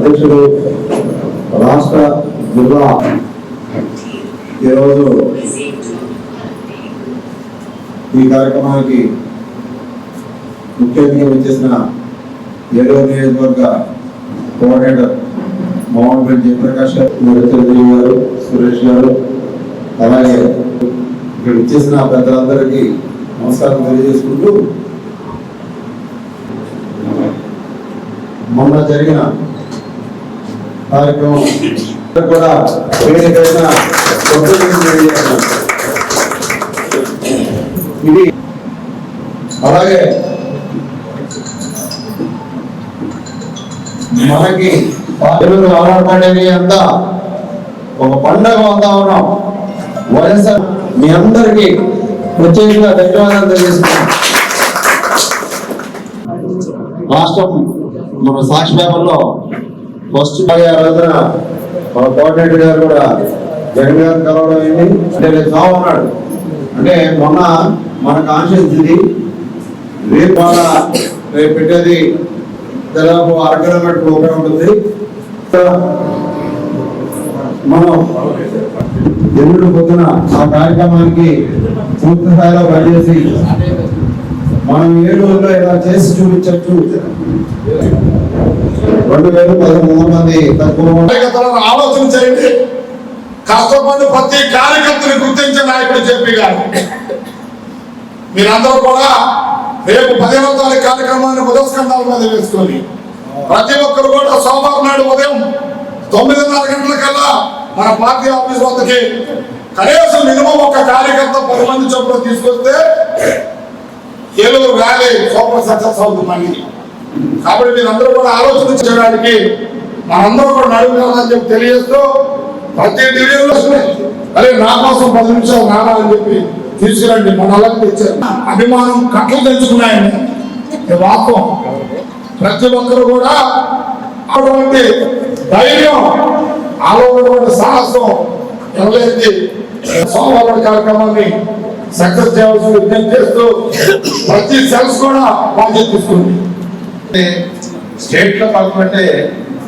అధ్యక్షుడు రాష్ట్ర జిల్లా ఈరోజు ఈ కార్యక్రమానికి ముఖ్య అతిథిగా వచ్చేసిన ఏడవ నియోజకవర్గ కోఆర్డినేటర్ మోహన్ రెడ్డి జయప్రకాష్ గారు గారు సురేష్ గారు అలాగే ఇక్కడ వచ్చేసిన పెద్దలందరికీ నమస్కారం తెలియజేసుకుంటూ మొన్న జరిగిన కార్యక్రమం కూడా వేదికైన ఇది అలాగే మనకి తెలుగు ఆడపడేది అంతా ఒక పండగ అవుతా ఉన్నాం. వైఎస్ఆర్ మీ అందరికీ ప్రత్యేకంగా ధన్యవాదాలు తెలియజేస్తున్నాం. రాష్ట్రం మన సాక్షి పేపర్లో ఫస్ట్ ఆ రోజున మన కోఆర్డినేటర్ గారు కూడా జగన్ గారు కలవడం అయింది అంటే రేపు సాగు ఉన్నాడు అంటే మొన్న మన కాన్షియన్స్ ఇది. రేపు వాళ్ళ రేపు పెట్టేది దాదాపు అర కిలోమీటర్ ప్రోగ్రామ్ ఉంటుంది. మనం ఎల్లుడు పొద్దున ఆ కార్యక్రమానికి పూర్తి స్థాయిలో పనిచేసి మనం ఏలూరులో ఇలా చేసి చూపించచ్చు రెండు వేల పదమూడు మంది తక్కువ ఆలోచన చేయండి. కష్టపడి ప్రతి కార్యకర్తని గుర్తించే నాయకుడు చెప్పి గారు. మీరందరూ కూడా రేపు పదిహేనవ తారీఖు కార్యక్రమాన్ని ఉదయస్కంధాల మీద వేసుకొని ప్రతి ఒక్కరు కూడా సోమవారం నాడు ఉదయం తొమ్మిదిన్నర గంటలకల్లా మన పార్టీ ఆఫీస్ వద్దకి కనీసం మినిమం ఒక కార్యకర్త పది మంది చొప్పున తీసుకొస్తే ఏలూరు వ్యాలీ సూపర్ సక్సెస్ అవుతుందండి కాబట్టి మీరందరూ కూడా ఆలోచన చేయడానికి మనందరూ కూడా నడుగుతామని చెప్పి తెలియజేస్తూ ప్రతి డివిజన్లో అరే నా కోసం పది నిమిషాలు నానా అని చెప్పి తీసుకురండి మన వాళ్ళకి తెచ్చారు. అభిమానం కట్టలు తెచ్చుకున్నాయని వాస్తవం. ప్రతి ఒక్కరు కూడా అటువంటి ధైర్యం ఆలోచన సాహసం ఎవరైంది సోమవారం కార్యక్రమాన్ని సక్సెస్ చేయాల్సి విజ్ఞప్తి చేస్తూ ప్రతి సెల్స్ కూడా బాధ్యత తీసుకుంది. స్టేట్లో పడుకుంటే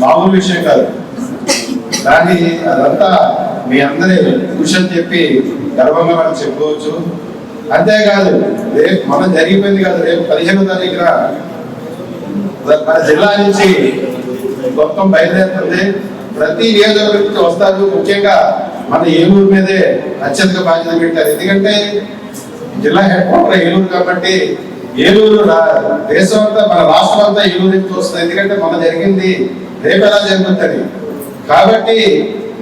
మామూలు విషయం కాదు. కానీ అదంతా మీ అందరి కృషి అని చెప్పి గర్వంగా మనం చెప్పుకోవచ్చు. అంతేకాదు రేపు మనం జరిగిపోయింది కాదు రేపు పదిహేను తారీఖున మన జిల్లా నుంచి మొత్తం బయలుదేరుతుంది. ప్రతి నియోజకవర్గం వస్తారు. ముఖ్యంగా మన ఏలూరు మీదే అత్యధిక బాధ్యత పెట్టారు. ఎందుకంటే జిల్లా హెడ్ క్వార్టర్ ఏలూరు కాబట్టి ఏలూరు రా- దేశం అంతా మన రాష్ట్రం అంతా ఏలూరు నుంచి వస్తుంది. ఎందుకంటే మన జరిగింది రేపు ఎలా జరుగుతుంది. కాబట్టి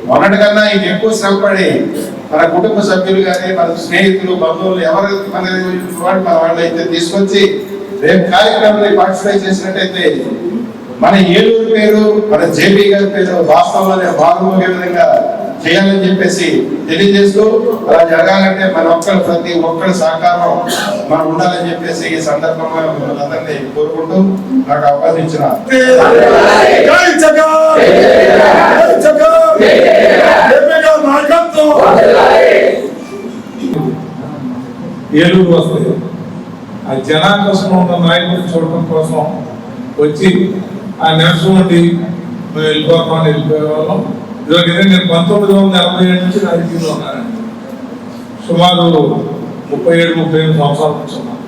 మొన్నటికన్నా ఇంక ఎక్కువ శ్రమపడి మన కుటుంబ సభ్యులు కానీ మన స్నేహితులు బంధువులు ఎవరు మన మన వాళ్ళు అయితే తీసుకొచ్చి రేపు కార్యక్రమాన్ని పార్టిసిపేట్ చేసినట్టయితే మన ఏలూరు పేరు మన జేపీ గారి పేరు రాష్ట్రంలోనే బాగుమోగే విధంగా చేయాలని చెప్పేసి తెలియజేస్తూ అలా జరగాలంటే మన ఒక్కరు ప్రతి ఒక్కరి సహకారం మనం ఉండాలని చెప్పేసి ఈ సందర్భంగా మిమ్మల్ని అందరినీ కోరుకుంటూ నాకు నాయకత్వం ఏలూరు వస్తుంది ఆ జనాకర్షణ ఉన్న నాయకులు చూడటం కోసం వచ్చి ఆ నిరసన నుండి మేము వెళ్ళిపోతామని వెళ్ళిపోయేవాళ్ళం. ఇదొక ఇదే నేను పంతొమ్మిది వందల ఎనభై ఏడు నుంచి రాజకీయంలో ఉన్నానండి. సుమారు ముప్పై ఏడు ముప్పై ఎనిమిది సంవత్సరాల నుంచి ఉన్నాను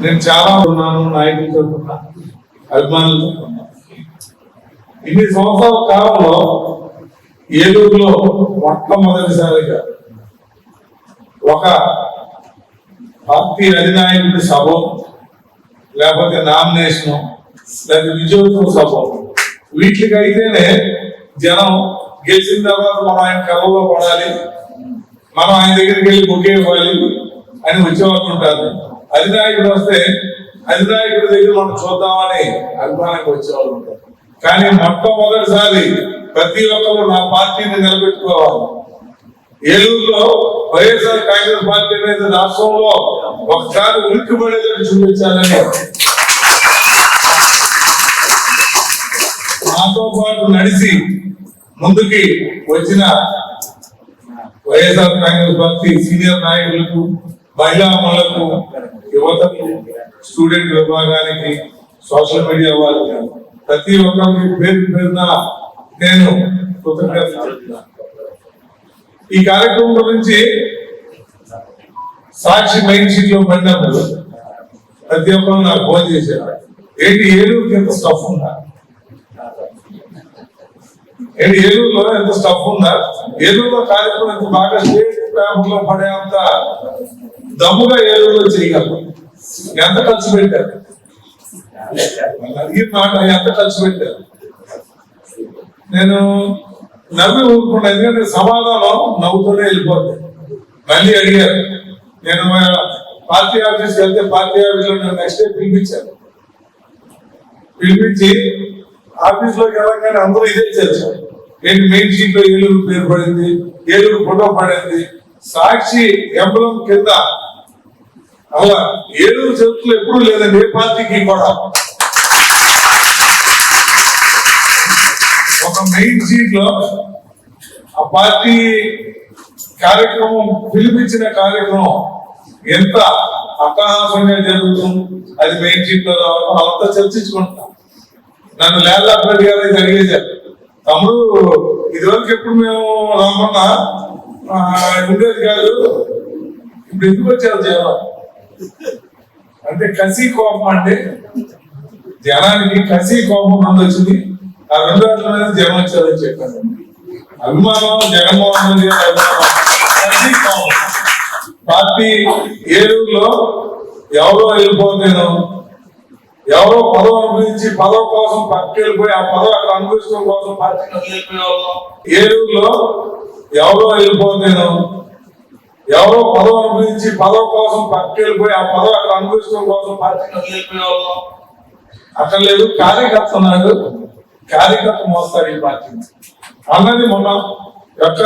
నేను చాలా ఉన్నాను నాయకులతో ఉన్నా అభిమానులతో ఉన్నా ఇన్ని సంవత్సరాల కాలంలో ఏలూరులో మొట్టమొదటిసారిగా ఒక పార్టీ అధినాయకుడి సభ లేకపోతే నామినేషన్ లేకపోతే విజయోత్సవ సభ. వీటికైతేనే జనం గెలిచిన తర్వాత మనం ఆయన కళ్ళలో పడాలి. మనం ఆయన దగ్గరికి వెళ్ళి బుక్ ఇవ్వాలి అని వచ్చేవాళ్ళు ఉంటారు. అధినాయకుడు వస్తే అధినాయకుడి దగ్గర మనం చూద్దామని అభిమానంగా వచ్చేవాళ్ళు ఉంటారు. కానీ మొట్టమొదటిసారి ప్రతి ఒక్కరు నా పార్టీని నిలబెట్టుకోవాలి. ఏలూరులో వైఎస్ఆర్ కాంగ్రెస్ పార్టీ అనేది రాష్ట్రంలో ఒకసారి ఉలిక్కిపడేదని చూపించాలని నాతో పాటు నడిచి ముందుకి వచ్చిన వైఎస్ఆర్ కాంగ్రెస్ పార్టీ సీనియర్ నాయకులకు మహిళామణులకు యువతకు స్టూడెంట్ విభాగానికి సోషల్ మీడియా వారికి ప్రతి ఒక్కరికి పేరు పేరున నేను కృతజ్ఞతలు ఈ కార్యక్రమం గురించి సాక్షి మైండ్ షీట్లో పడినప్పుడు ప్రతి ఒక్కరు నాకు ఫోన్ చేశారు. ఏంటి ఏడు కింద స్టఫ్ ఉన్నారు ఏంటి ఏలూరులో ఎంత స్టఫ్ ఉందా? ఏలూరులో కార్యక్రమం ఎంత బాగా స్టేట్ పేపర్ పడే అంత దమ్ముగా ఏలూరులో చేయగలరు ఎంత ఖర్చు పెట్టారు? ఈ మాట ఎంత ఖర్చు పెట్టారు? నేను నవ్వి ఊరుకున్నా ఎందుకంటే సమాధానం నవ్వుతూనే వెళ్ళిపోతుంది మళ్ళీ అడిగారు. నేను మా పార్టీ ఆఫీస్కి వెళ్తే పార్టీ ఆఫీస్లో నేను నెక్స్ట్ డే పిలిపించాను పిలిపించి ఆఫీస్లోకి వెళ్ళగానే అందరూ ఇదే చర్చ మెయిన్ షీట్లో ఏలూరు పేరు పడింది ఏలూరు ఫోటో పడింది సాక్షి ఎంబలం కింద. అలా ఏలూరు చరిత్రలో ఎప్పుడు లేదండి ఏ పార్టీకి కూడా. ఒక మెయిన్ షీట్లో ఆ పార్టీ కార్యక్రమం పిలిపించిన కార్యక్రమం ఎంత అట్టహాసంగా జరుగుతుంది అది మెయిన్ షీట్లో రావడం అంతా చర్చించుకుంటున్నాం. నన్ను లేదా గారు అయితే అడిగేశారు తమ్ముడు ఇదివరకు ఎప్పుడు మేము రమ్మన్నా ఉండేది కాదు. ఇప్పుడు ఎందుకు వచ్చారు జనం అంటే కసి కోపం అంటే జనానికి కసి కోపం మంది వచ్చింది. ఆ రెండు వాటిల మీద జనం వచ్చారని చెప్పాను అభిమానం జగన్మోహన్ రెడ్డి గారి అభిమానం కసి కోపం. పార్టీ ఏలూరులో ఎవరో వెళ్ళిపోతేనో ఎవరో పదవి అనుభవించి పదవి కోసం పట్టుకెళ్ళిపోయి ఆ పదవి అక్కడ అనుభవించడం కోసం పార్టీని వదిలిపోయే వాళ్ళం. ఏలూరులో ఎవరో వెళ్ళిపోతేనో ఎవరో పదవి అనుభవించి పదవి కోసం పట్టుకెళ్ళిపోయి ఆ పదవి అక్కడ అనుభవించడం కోసం పార్టీని వదిలిపోయే వాళ్ళం. అక్కడ లేదు కార్యకర్త ఉన్నాడు. కార్యకర్త మోస్తారు ఈ పార్టీ. అన్నది మన యొక్క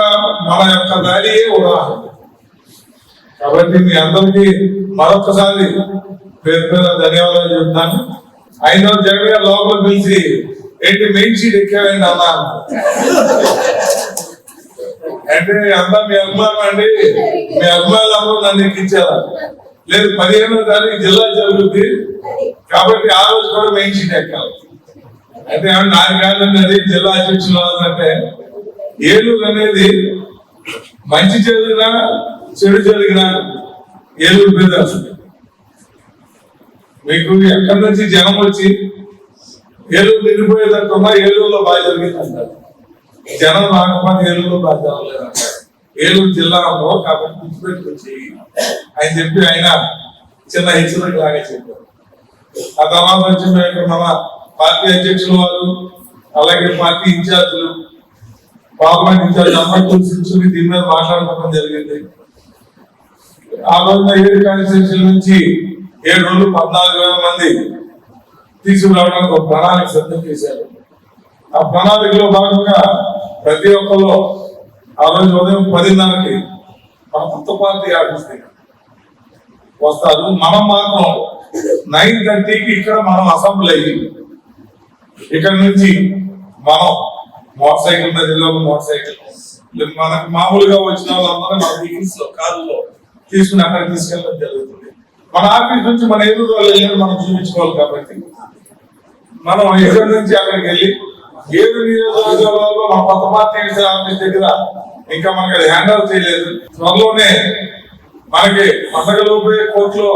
మన యొక్క దాడియే ఉదాహరణ. కాబట్టి మీ అందరికీ మరొకసారి పేరు పేరు ధన్యవాదాలు చెప్తాను. అయిన జగన్ గారు లోపల పిలిచి ఏంటి మెయిన్ సీట్ ఎక్కావండి అన్నా? అంటే అంతా మీ అభిమానం అండి. మీ అభిమానులు అందరూ నన్ను ఎక్కించారా. లేదు పదిహేనో తారీఖు జిల్లా జరుగుతుంది కాబట్టి ఆ రోజు కూడా మెయిన్ సీట్ ఎక్కాలి. అంటే నాకు కాదండి అది జిల్లా అధ్యక్షులు అంటే ఏలూరు అనేది మంచి జరిగినా చెడు జరిగినా ఏలూరు మీద మీకు ఎక్కడి నుంచి జనం వచ్చి ఏలూరు నిండిపోయేటట్టున్నా ఏలూరులో బాగా జరిగిందంటారు. జనం రాకపోతే ఏలూరులో బాగా జరగలేదంటారు. ఏలూరు జిల్లాలో కాబట్టి గుర్తుపెట్టుకొచ్చి ఆయన చెప్పి ఆయన చిన్న హెచ్చరిక లాగా చెప్పారు. ఆ తర్వాత వచ్చి మేము మన పార్టీ అధ్యక్షుల వారు అలాగే పార్టీ ఇన్ఛార్జీలు పార్లమెంట్ ఇన్ఛార్జ్ అందరూ కూర్చుని దీని మీద మాట్లాడుకోవడం జరిగింది. ఆ రోజున ఏడు కాన్స్టిట్యూషన్ నుంచి ఏడు రోజులు పద్నాలుగు వేల మంది తీసుకురావడానికి ఒక ప్రణాళిక సిద్ధం చేశారు. ఆ ప్రణాళికలో భాగంగా ప్రతి ఒక్కరు ఆ రోజు ఉదయం పదిన్నరకి మన కొత్త పార్టీ ఆఫీస్ దగ్గర వస్తారు. మనం మాత్రం నైన్ థర్టీకి ఇక్కడ మనం అసెంబ్లీ అయ్యి ఇక్కడ నుంచి మనం మోటార్ సైకిల్ మీద మోటార్ సైకిల్. మనకు మామూలుగా వచ్చిన వాళ్ళందరూ మన వెహికల్స్లో కార్లో తీసుకుని అక్కడ తీసుకెళ్ళడం జరుగుతుంది. మన ఆఫీస్ నుంచి మన ఎదురు వాళ్ళు వెళ్ళి మనం చూపించుకోవాలి కాబట్టి. మనం ఎక్కడి నుంచి అక్కడికి వెళ్ళి ఏడు నియోజకవర్గాల్లో మన కొత్త పార్టీ ఆఫీస్ దగ్గర ఇంకా మనకి అది హ్యాండ్ చేయలేదు. త్వరలోనే మనకి పండగలోపే కోర్టులో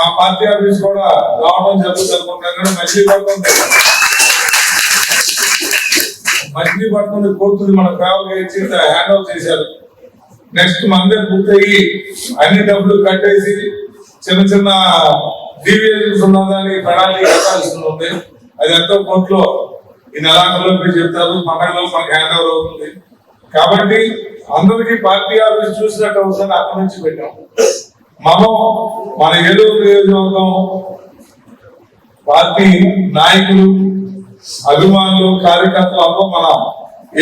ఆ పార్టీ ఆఫీస్ కూడా రావడం జరుగుతుంది అనుకుంటున్నాను. మచిలీపట్నం మచిలీపట్నం కోర్టుని మన ఫేవర్గా ఇచ్చి హ్యాండ్ ఓవర్ చేశారు. నెక్స్ట్ మందే పూర్తయి అన్ని డబ్బులు కట్టేసి చిన్న చిన్న డీవియేషన్స్ ఉన్నదానికి ప్రణాళిక ఉంది. అది ఎంతో కోర్టులో ఈ నెలాఖరులోపే చెప్తారు పండగలో మనకి హ్యాండ్ ఓవర్ అవుతుంది. కాబట్టి అందరికీ పార్టీ ఆఫీస్ చూసినట్టు అవుతుంది అక్కడి నుంచి పెట్టాం. మనం మన ఏలూరు నియోజకవర్గం పార్టీ నాయకులు అభిమానులు కార్యకర్తలు అందరూ మన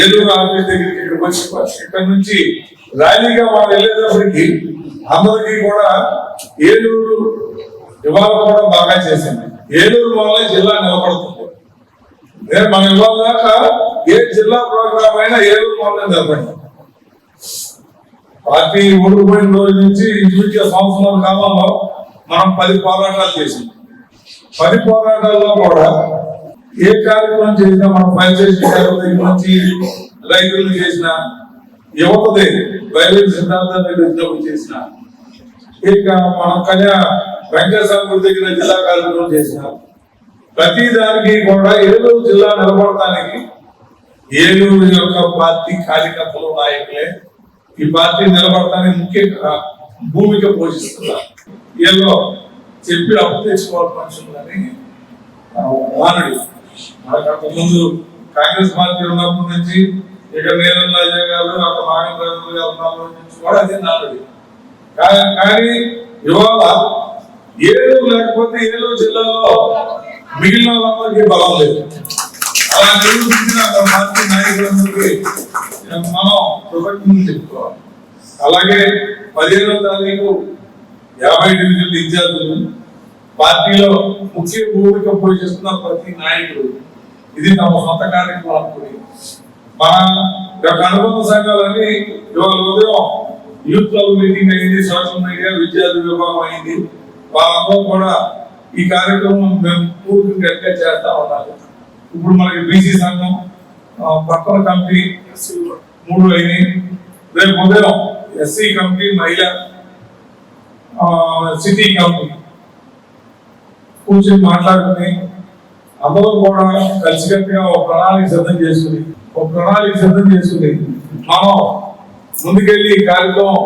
ఏలూరు ఆఫీస్ దగ్గరికి ఇక్కడికి వచ్చి ఇక్కడ నుంచి ర్యాలీగా మనం వెళ్ళేటప్పటికి అందరికీ కూడా ఏలూరు ఇవాళ కూడా బాగా చేసింది. ఏలూరు వల్ల జిల్లా నిలబడుతుంది. నేను మన ఇవాళ దాకా ఏ జిల్లా ప్రోగ్రామ్ అయినా ఏలూరు వల్ల నిలబడింది. పార్టీ ఓడిపోయిన రోజు నుంచి ఇంచుమించు సంవత్సరాల కాలంలో మనం పది పోరాటాలు చేసాం పది పోరాటాల్లో కూడా ఏ కార్యక్రమం చేసినా మనం పనిచేసిన చేసిన దగ్గర నుంచి రైతులు చేసిన యువతది వైద్య సిద్ధాంతాన్ని విజ్ఞప్తి చేసిన. ఇక మనం కన్యా వెంకటేశ్వర దగ్గర జిల్లా కార్యక్రమం చేసిన. ప్రతి దానికి కూడా ఏలూరు జిల్లా నిలబడటానికి ఏలూరు యొక్క పార్టీ కార్యకర్తలు నాయకులే ఈ పార్టీ నిలబడటానికి ముఖ్య భూమిక పోషిస్తున్నారు. ఏదో చెప్పి అప్పు తెచ్చుకోవాలి మనుషులని వానడి. మనకు ముందు కాంగ్రెస్ పార్టీ ఉన్నప్పటి నుంచి ఇక్కడ నేను రాజా గారు అక్కడ నాగేంద్ర గారు ఉన్నప్పటి నుంచి కానీ ఇవాళ ఏలూరు లేకపోతే ఏలూరు జిల్లాలో మిగిలిన వాళ్ళకి బలం లేదు. అలా నిరూపించిన అక్కడ పార్టీ నాయకులందరికీ మనం కృతజ్ఞతలు చెప్పుకోవాలి. అలాగే పదిహేనవ తారీఖు యాభై డివిజన్ల విద్యార్థులు పార్టీలో ముఖ్య భూమిక పోషిస్తున్న ప్రతి నాయకుడు ఇది తమ సొంత కార్యక్రమం అనుకుని మన యొక్క అనుబంధ సంఘాలన్నీ ఇవాళ ఉదయం యూత్ క్లబ్ మీటింగ్ అయింది సోషల్ మీడియా విద్యార్థి విభాగం అయింది. వాళ్ళందరూ కూడా ఈ కార్యక్రమం మేము పూర్తి గట్టిగా చేస్తా ఉన్నారు. ఇప్పుడు మనకి బీసీ సంఘం పక్కన కమిటీ మూడు అయినాయి. రేపు ఉదయం ఎస్సీ కమిటీ మహిళా సిటీ కమిటీ. కూర్చొని మాట్లాడుకుని అందరూ కూడా కలిసికట్టుగా ఒక ప్రణాళిక సిద్ధం చేసుకుని ఒక ప్రణాళిక సిద్ధం చేసుకుని మనం ముందుకెళ్ళి ఈ కార్యక్రమం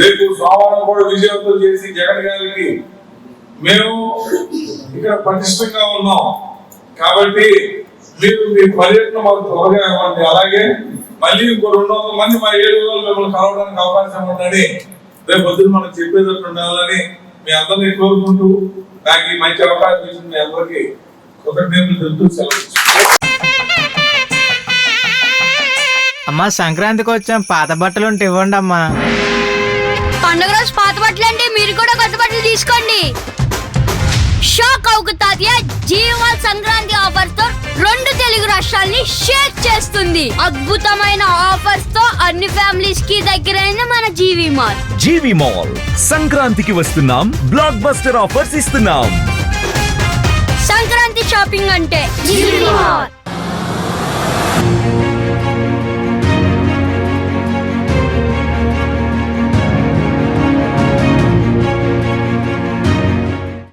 రేపు సోమవారం కూడా విజయవంతం చేసి జగన్ గారికి మేము ఇక్కడ పటిష్టంగా ఉన్నాం. కాబట్టి మీరు మీ పర్యటన మాకు త్వరగా ఇవ్వండి. అలాగే మళ్ళీ ఇంకో రెండు వందల మంది మా ఏడు రోజులు మిమ్మల్ని కలవడానికి అవకాశం ఉందని రేపు పొద్దున్న మనం చెప్పేటట్టు ఉండాలని మీ అందరినీ కోరుకుంటూ నాకు ఈ మంచి అవకాశం ఇచ్చింది మీ అందరికీ కృతజ్ఞతలు తెలుపుతూ సెలవు అమ్మా సంక్రాంతికి వచ్చాం పాత బట్టలు ఉంటే ఇవ్వండి అమ్మా. పండుగ రోజు పాత బట్టలు అంటే మీరు కూడా కొత్త బట్టలు తీసుకోండి. షాక్ అవుకు తాతయ్య జీవన్ సంక్రాంతి ఆఫర్స్తో రెండు తెలుగు రాష్ట్రాల్ని షేక్ చేస్తుంది. అద్భుతమైన ఆఫర్స్తో అన్ని ఫ్యామిలీస్కి దగ్గరైన మన జీవి మార్ట్ జీవి మాల్. సంక్రాంతికి వస్తున్నాం బ్లాక్ బస్టర్ ఆఫర్స్ ఇస్తున్నాం. షాపింగ్ అంటే జీవి